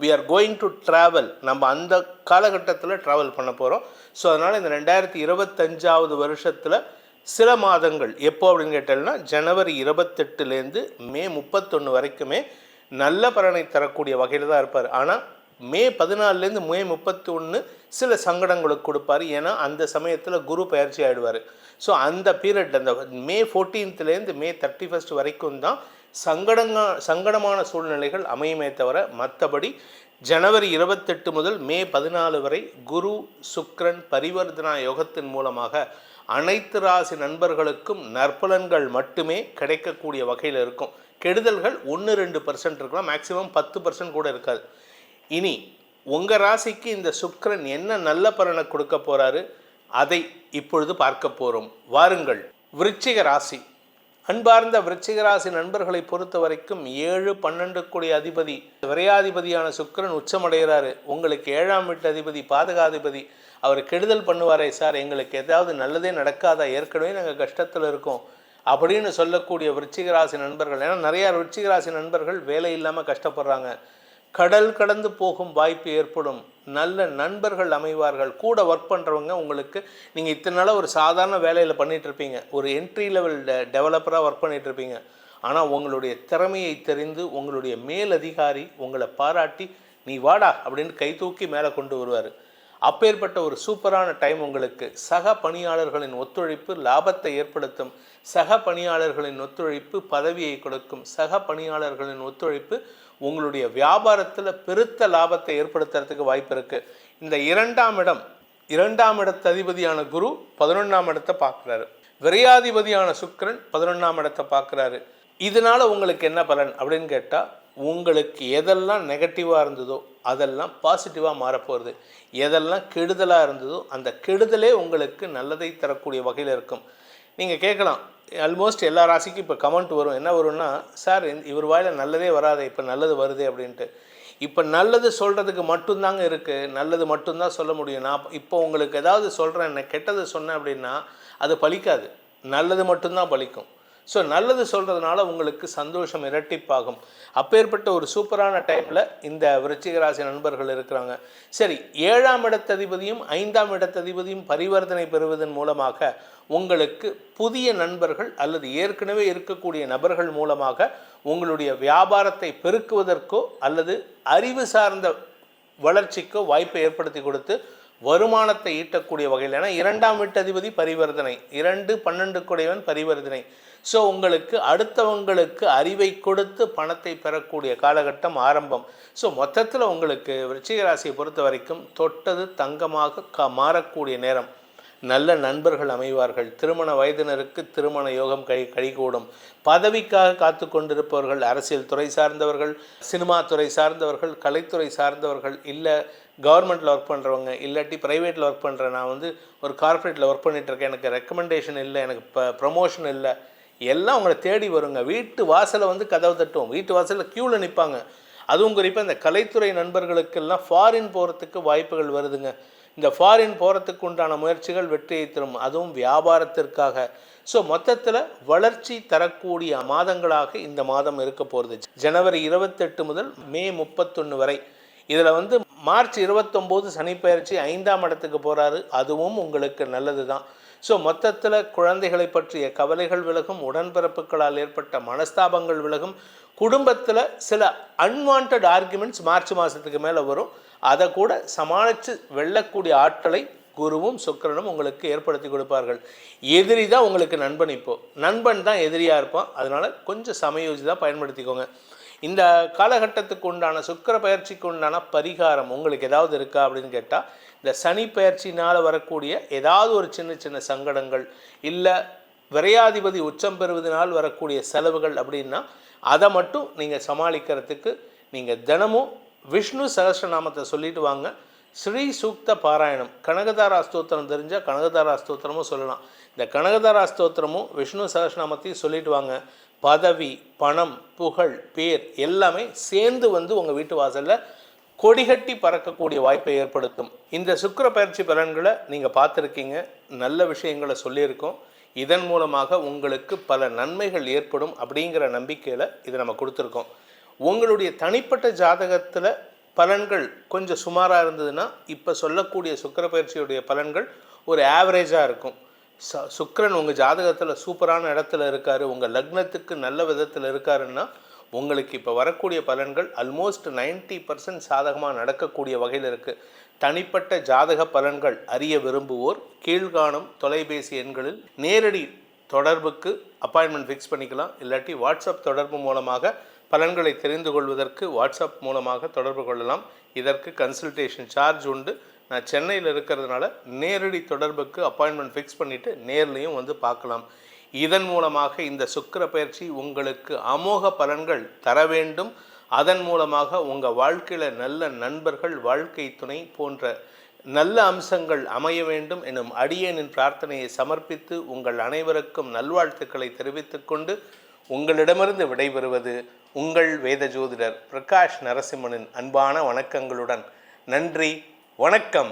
we are going to travel நம்ம அந்த காலகட்டத்தில் ட்ராவல் பண்ண போகிறோம் ஸோ அதனால் இந்த ரெண்டாயிரத்தி இருபத்தஞ்சாவது வருஷத்தில் சில மாதங்கள் எப்போ அப்படின்னு கேட்டோம்னா ஜனவரி இருபத்தெட்டுலேருந்து மே முப்பத்தொன்று வரைக்குமே நல்ல பலனை தரக்கூடிய வகையில் தான் இருப்பார். ஆனால் மே பதினாலுலேருந்து மே முப்பத்தி ஒன்று சில சங்கடங்களுக்கு கொடுப்பார். ஏன்னா அந்த சமயத்தில் குரு பயிற்சி ஆகிடுவார் ஸோ அந்த பீரியட் அந்த மே ஃபோர்டீன்த்துலேருந்து மே தேர்ட்டி ஃபஸ்ட் வரைக்கும் தான் சங்கடங்க சங்கடமான சூழ்நிலைகள் அமையுமே தவிர மற்றபடி ஜனவரி இருபத்தெட்டு முதல் மே பதினாலு வரை குரு சுக்ரன் பரிவர்த்தனா யோகத்தின் மூலமாக அனைத்து ராசி நண்பர்களுக்கும் நற்பலன்கள் மட்டுமே கிடைக்கக்கூடிய வகையில் இருக்கும். கெடுதல்கள் ஒன்று ரெண்டு பர்சன்ட் இருக்கலாம். மேக்ஸிமம் பத்து பர்சன்ட் கூட இருக்காது. இனி உங்கள் ராசிக்கு இந்த சுக்ரன் என்ன நல்ல பலனை கொடுக்க போகிறாரு அதை இப்பொழுது பார்க்க போகிறோம் வாருங்கள். விருச்சிக ராசி. அன்பார்ந்த விருச்சிகராசி நண்பர்களை பொறுத்த வரைக்கும் ஏழு பன்னெண்டு கோடி அதிபதி விரையாதிபதியான சுக்கிரன் உச்சமடைகிறாரு. உங்களுக்கு ஏழாம் வீட்டு அதிபதி பாதகாதிபதி அவர் கெடுதல் பண்ணுவாரே சார். எங்களுக்கு ஏதாவது நல்லதே நடக்காதா? ஏற்கனவே நாங்கள் கஷ்டத்தில் இருக்கோம் அப்படின்னு சொல்லக்கூடிய விருச்சிகராசி நண்பர்கள். ஏன்னா நிறையா விருச்சிகராசி நண்பர்கள் வேலை இல்லாமல் கஷ்டப்படுறாங்க. கடல் கடந்து போகும் வாய்ப்பு ஏற்படும். நல்ல நண்பர்கள் அமைவார்கள். கூட ஒர்க் பண்ணுறவங்க உங்களுக்கு நீங்கள் இத்தனை நாளாக ஒரு சாதாரண வேலையில் பண்ணிகிட்ருப்பீங்க ஒரு என்ட்ரி லெவல் டெவலப்பராக ஒர்க் பண்ணிகிட்ருப்பீங்க இருப்பீங்க. ஆனால் உங்களுடைய திறமையை தெரிந்து உங்களுடைய மேலதிகாரி உங்களை பாராட்டி நீ வாடா அப்படின்னு கை தூக்கி மேலே கொண்டு வருவார். அப்பேற்பட்ட ஒரு சூப்பரான டைம் உங்களுக்கு. சக பணியாளர்களின் ஒத்துழைப்பு லாபத்தை ஏற்படுத்தும். சக பணியாளர்களின் ஒத்துழைப்பு பதவியை கொடுக்கும். சக பணியாளர்களின் ஒத்துழைப்பு உங்களுடைய வியாபாரத்தில் பெருத்த லாபத்தை ஏற்படுத்துறதுக்கு வாய்ப்பு இருக்குது இந்த இரண்டாம் இடம் இரண்டாம் இடத்த அதிபதியான குரு பதினொன்றாம் இடத்தை பார்க்குறாரு. விரையாதிபதியான சுக்கரன் பதினொன்றாம் இடத்தை பார்க்குறாரு. இதனால உங்களுக்கு என்ன பலன் அப்படின்னு கேட்டால் உங்களுக்கு எதெல்லாம் நெகட்டிவாக இருந்ததோ அதெல்லாம் பாசிட்டிவாக மாறப்போகிறது எதெல்லாம் கெடுதலாக இருந்ததோ அந்த கெடுதலே உங்களுக்கு நல்லதை தரக்கூடிய வகையில் இருக்கும். நீங்கள் கேட்கலாம். ஆல்மோஸ்ட் எல்லா ராசிக்கும் இப்போ கமெண்ட் வரும். என்ன வரும்னா சார் இவர் வாயில் நல்லதே வராது இப்போ நல்லது வருது அப்படின்ட்டு. இப்போ நல்லது சொல்கிறதுக்கு மட்டும்தாங்க இருக்குது நல்லது மட்டும்தான் சொல்ல முடியும். நான் இப்போ உங்களுக்கு ஏதாவது சொல்கிறேன் என்ன கெட்டது சொன்னேன் அப்படின்னா அது பலிக்காது. நல்லது மட்டும்தான் பலிக்கும். ஸோ நல்லது சொல்கிறதுனால உங்களுக்கு சந்தோஷம் இரட்டிப்பாகும். அப்பேற்பட்ட ஒரு சூப்பரான டைமில் இந்த விருச்சிகராசி நண்பர்கள் இருக்கிறாங்க. சரி ஏழாம் இடத்ததிபதியும் ஐந்தாம் இடத்ததிபதியும் பரிவர்த்தனை பெறுவதன் மூலமாக உங்களுக்கு புதிய நண்பர்கள் அல்லது ஏற்கனவே இருக்கக்கூடிய நபர்கள் மூலமாக உங்களுடைய வியாபாரத்தை பெருக்குவதற்கோ அல்லது அறிவு சார்ந்த வளர்ச்சிக்கோ வாய்ப்பை ஏற்படுத்தி கொடுத்து வருமானத்தை ஈட்டக்கூடிய வகையில். ஏன்னா இரண்டாம் வீட்டதிபதி பரிவர்த்தனை இரண்டு பன்னெண்டு குடையவன் பரிவர்த்தனை. ஸோ உங்களுக்கு அடுத்தவங்களுக்கு அறிவை கொடுத்து பணத்தை பெறக்கூடிய காலகட்டம் ஆரம்பம். ஸோ மொத்தத்தில் உங்களுக்கு விருச்சிகராசியை பொறுத்த வரைக்கும் தொட்டது தங்கமாக க மாறக்கூடிய நேரம். நல்ல நண்பர்கள் அமைவார்கள். திருமண வயதினருக்கு திருமண யோகம் கை கைகூடும் பதவிக்காக காத்து கொண்டிருப்பவர்கள் அரசியல் துறை சார்ந்தவர்கள் சினிமா துறை சார்ந்தவர்கள் கலைத்துறை சார்ந்தவர்கள் இல்லை கவர்மெண்ட்டில் ஒர்க் பண்ணுறவங்க இல்லாட்டி ப்ரைவேட்டில் ஒர்க் பண்ணுறேன் நான் வந்து ஒரு கார்ப்பரேட்டில் ஒர்க் பண்ணிகிட்ருக்கேன் எனக்கு ரெக்கமெண்டேஷன் இல்லை எனக்கு இப்போ ப்ரமோஷன் இல்லை. எல்லாம் உங்களை தேடி வருங்க. வீட்டு வாசலை வந்து கதவு தட்டும் வீட்டு வாசலில் க்யூவில் நிற்பாங்க அதுவும் குறிப்பாக இந்த கலைத்துறை நண்பர்களுக்கெல்லாம் ஃபாரின் போகிறதுக்கு வாய்ப்புகள் வருதுங்க. இந்த ஃபாரின் போகிறதுக்கு உண்டான முயற்சிகள் வெற்றியை தரும். அதுவும் வியாபாரத்திற்காக. ஸோ மொத்தத்தில் வளர்ச்சி தரக்கூடிய மாதங்களாக இந்த மாதம் இருக்க போகிறது ஜனவரி இருபத்தெட்டு முதல் மே முப்பத்தொன்று வரை. இதில் வந்து மார்ச் இருபத்தொம்போது சனிப்பெயர்ச்சி ஐந்தாம் இடத்துக்கு போகிறாரு அதுவும் உங்களுக்கு நல்லது தான் ஸோ மொத்தத்தில் குழந்தைகளை பற்றிய கவலைகள் விலகும் உடன்பிறப்புகளால் ஏற்பட்ட மனஸ்தாபங்கள் விலகும். குடும்பத்தில் சில அன்வான்ட் ஆர்குமெண்ட்ஸ் மார்ச் மாதத்துக்கு மேலே வரும். அதை கூட சமாளித்து வெல்லக்கூடிய ஆற்றலை குருவும் சுக்கரனும் உங்களுக்கு ஏற்படுத்தி கொடுப்பார்கள். எதிரி தான் உங்களுக்கு நண்பன் இப்போது நண்பன் தான் எதிரியாக இருப்பான். அதனால் கொஞ்சம் சமயோஜிதாக பயன்படுத்திக்கோங்க. இந்த காலகட்டத்துக்கு உண்டான சுக்கிர பயிற்சிக்கு உண்டான பரிகாரம் உங்களுக்கு ஏதாவது இருக்கா அப்படின்னு கேட்டால் இந்த சனி பயிற்சினால் வரக்கூடிய ஏதாவது ஒரு சின்ன சின்ன சங்கடங்கள் இல்லை விரையாதிபதி உச்சம் பெறுவதனால் வரக்கூடிய செலவுகள் அப்படின்னா அதை மட்டும் நீங்கள் சமாளிக்கிறதுக்கு நீங்கள் தினமும் விஷ்ணு சகஸ்ரநாமத்தை சொல்லிட்டு வாங்க. ஸ்ரீ சூக்த பாராயணம். கனகதாரா ஸ்தோத்திரம் தெரிஞ்சால் கனகதாரா ஸ்தோத்திரமும் சொல்லலாம். இந்த கனகதாரா ஸ்தோத்திரமும் விஷ்ணு சகஸ்ரநாமத்தையும் சொல்லிட்டு வாங்க. பதவி பணம் புகழ் பேர் எல்லாமே சேர்ந்து வந்து உங்கள் வீட்டு வாசலில் கொடிகட்டி பறக்கக்கூடிய வாய்ப்பை ஏற்படுத்தும். இந்த சுக்கிர பயிற்சி பலன்களை நீங்கள் பார்த்துருக்கீங்க. நல்ல விஷயங்களை சொல்லியிருக்கோம். இதன் மூலமாக உங்களுக்கு பல நன்மைகள் ஏற்படும் அப்படிங்கிற நம்பிக்கையில் இதை நம்ம கொடுத்துருக்கோம். உங்களுடைய தனிப்பட்ட ஜாதகத்தில் பலன்கள் கொஞ்சம் சுமாராக இருந்ததுன்னா இப்போ சொல்லக்கூடிய சுக்கிர பயிற்சியுடைய பலன்கள் ஒரு ஆவரேஜாக இருக்கும். ச சுக்ரன் உங்கள் ஜாதகத்தில் சூப்பரான இடத்துல இருக்கார் உங்கள் லக்னத்துக்கு நல்ல விதத்தில் இருக்காருன்னா உங்களுக்கு இப்போ வரக்கூடிய பலன்கள் அல்மோஸ்ட் நைன்ட்டி பர்சன்ட் சாதகமாக நடக்கக்கூடிய வகையில் இருக்குது தனிப்பட்ட ஜாதக பலன்கள் அறிய விரும்புவோர் கீழ்காணும் தொலைபேசி எண்களில் நேரடி தொடர்புக்கு அப்பாயின்மெண்ட் ஃபிக்ஸ் பண்ணிக்கலாம். இல்லாட்டி வாட்ஸ்அப் தொடர்பு மூலமாக பலன்களை தெரிந்து கொள்வதற்கு வாட்ஸ்அப் மூலமாக தொடர்பு கொள்ளலாம். இதற்கு கன்சல்டேஷன் சார்ஜ் உண்டு. நான் சென்னையில் இருக்கிறதுனால நேரடி தொடர்புக்கு அப்பாயின்மெண்ட் ஃபிக்ஸ் பண்ணிவிட்டு நேர்லேயும் வந்து பார்க்கலாம். இதன் மூலமாக இந்த சுக்கிர பயிற்சி உங்களுக்கு அமோக பலன்கள் தர வேண்டும். அதன் மூலமாக உங்கள் வாழ்க்கையில் நல்ல நண்பர்கள் வாழ்க்கை துணை போன்ற நல்ல அம்சங்கள் அமைய வேண்டும் எனும் அடியேனின் பிரார்த்தனையை சமர்ப்பித்து உங்கள் அனைவருக்கும் நல்வாழ்த்துக்களை தெரிவித்துக்கொண்டு உங்களிடமிருந்து விடைபெறுவது உங்கள் வேத ஜோதிடர் பிரகாஷ் நரசிம்மனின் அன்பான வணக்கங்களுடன் நன்றி. வணக்கம்.